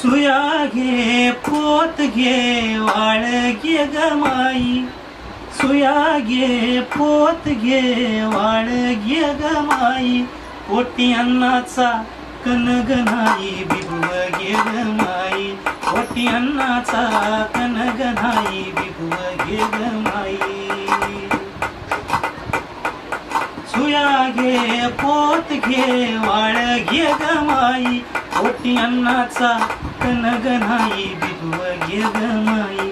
सुया घे पोत घे वाळ घे गमाई सुया घे पोत घे वाळ घे गमाई पोटी अन्नाचा कनगनाई बिगुव घे गमाई पोटी अन्नाचा कनगनाई बिगुव घे गमाई सुया घे पोत घे वाळ घे गमाई ओटी अन्नाचा कनगनाई बिगुव घे गमाई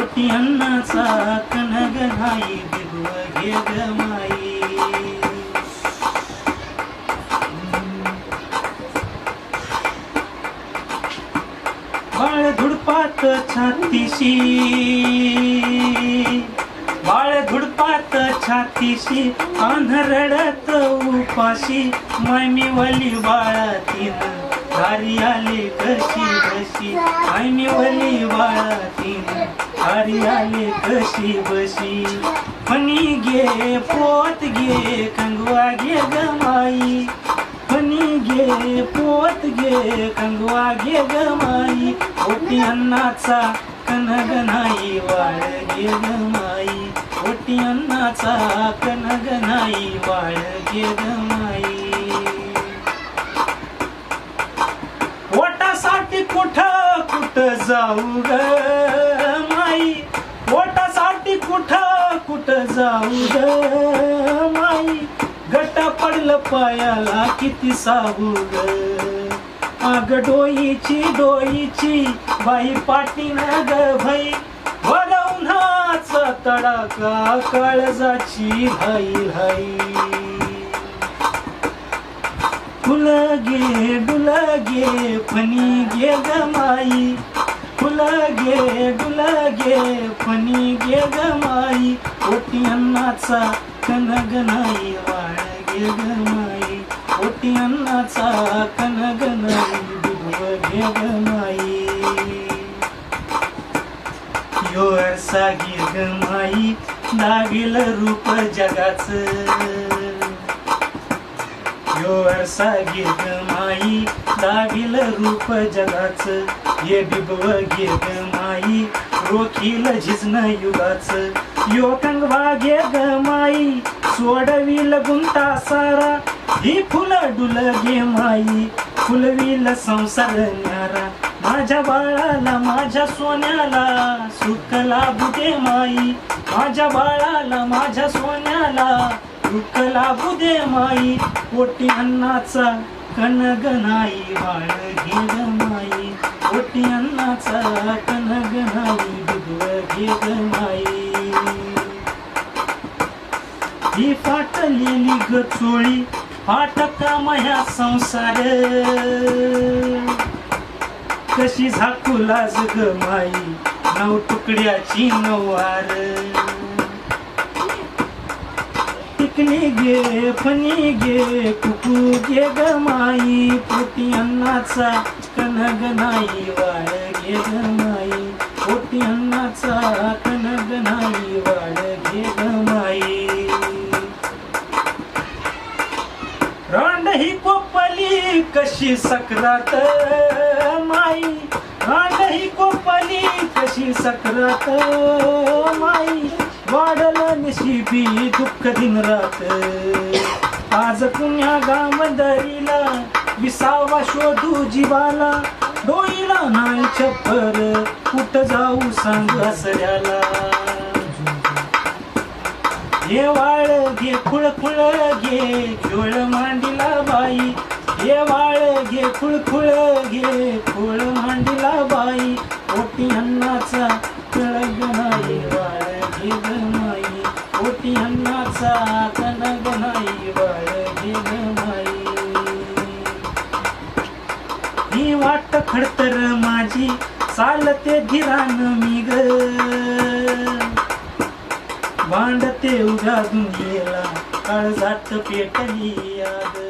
ओटी अन्नाचा कनगनाई बिगुव घे गमाई बाळ धुडपात छातीशी. बाळ धुडपात छातीशी आंधरडत उपाशी. मायमी वली बाळातीन दारी आले कशी बशी. मायमी वली बाळातीन घारी आले कशी बशी. पणी घे पोत घे कंगवा घे गमाई पणी घे पोत घे कंगवा घे गमाई ओटी अन्नाचा कनगनाई वाळ घे गमाई ओटी अन्नाचा कनग नाही बाळ घे माई. पोटासाठी कुठ कुठ जाऊ ग माई? पोटासाठी कुठ कुठ जाऊ ग माई? गट पडलं पायाला किती साबू ग? अग डोईची डोईची बाई पाटी न ग भई. उन्हाचा तडाका काळजाची हाई हाई. फुलगे डुलगे फणी गे गमाई फुलगे गे फणी गे गमाई ओटी अन्नाचा कनगनाई वाळ गे गमाई ओटी अन्नाचा कनगनाई यो गिरग माई गमाई रूप जगाचं? यो अरसा गिरग माई दाविल रूप जगाच. ये बिबव गिरग माई रोखील झिजन युगाच. यो कंगवा गिरग माई सोडविल गुंता सारा. ही फुल डुल गे माई फुलविल संसार न्यारा. माझ्या बाळाला माझ्या सोन्याला सुख लाभू दे माई. माझ्या बाळाला माझ्या सोन्याला दुःख लाभू दे माई. पोटी अन्नाचा कनगनाई बाळ घेग माई. पोटी अन्नाचा कनगनाई दुधव घे माई. ही फाटलेली ग चोळी फाटका माया संसार. कशी झाकू लाज ग माई? नऊ तुकड्याची नऊवार टिकली गे फणी गे कुकू गे ग माई. पोटी अन्नाचा कनगनाई वाळ गे ग माई. पोटी अन्नाचा रांड ही कोपली कशी सक्रात माई? रांड ही कोपली कशी सक्रात माई? वाढल नशिबी दुःख दिन रात. आज पुण्या गामदरीला विसावा शोधू जीवाला? डोईला नाही छप्पर कुठ जाऊ सांग हसऱ्याला हे वाळ घे खुळखुळ घे खोळ मांडीला बाई. हे वाळ घे खुळखुळ घे खोळ मांडीला बाई. ओटी अन्नाचा कळग नाही वाळ घे ग माई. ओटी अन्नाचा कणग नाही वाळ घे ग माई. ही वाट खडतर माझी चालते धीरान मी ग. पांड ते उजादूं सत पेटली याद